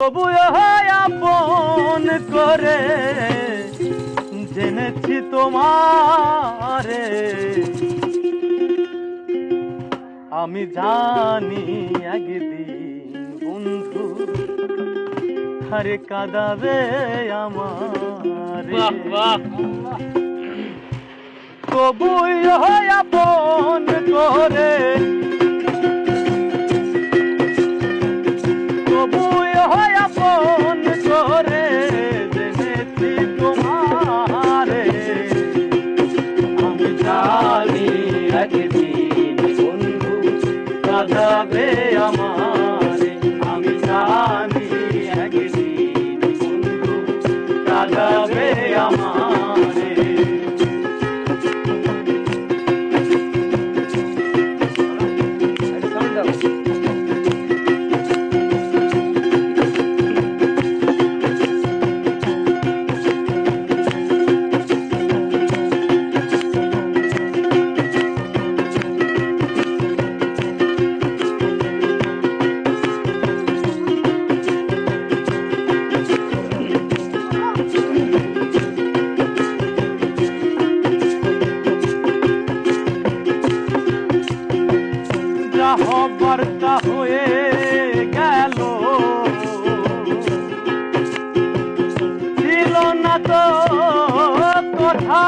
তবু আপন করে। জেনেছি তোমারে। আমি জানি একদিন বন্ধু আরে কাদাবে আমার। তবু আপন করে। কাঁদাবে আমারে আমি জানি একদিন বন্ধু কাঁদাবে আমারে। যা হয়ে গেল। ছিল না তো কথা।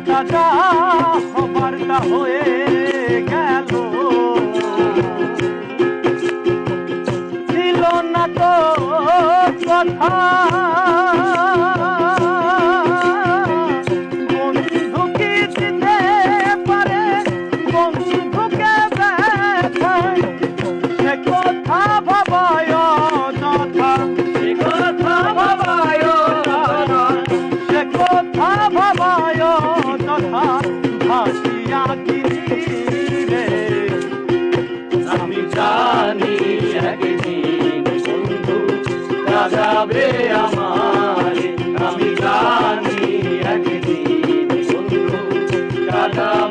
দেখা। যা হয়ে গেল। ছিল না তো কথা। যাবে আমার। আমি জানি একদিন বন্ধু কাটাবে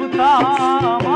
આવતા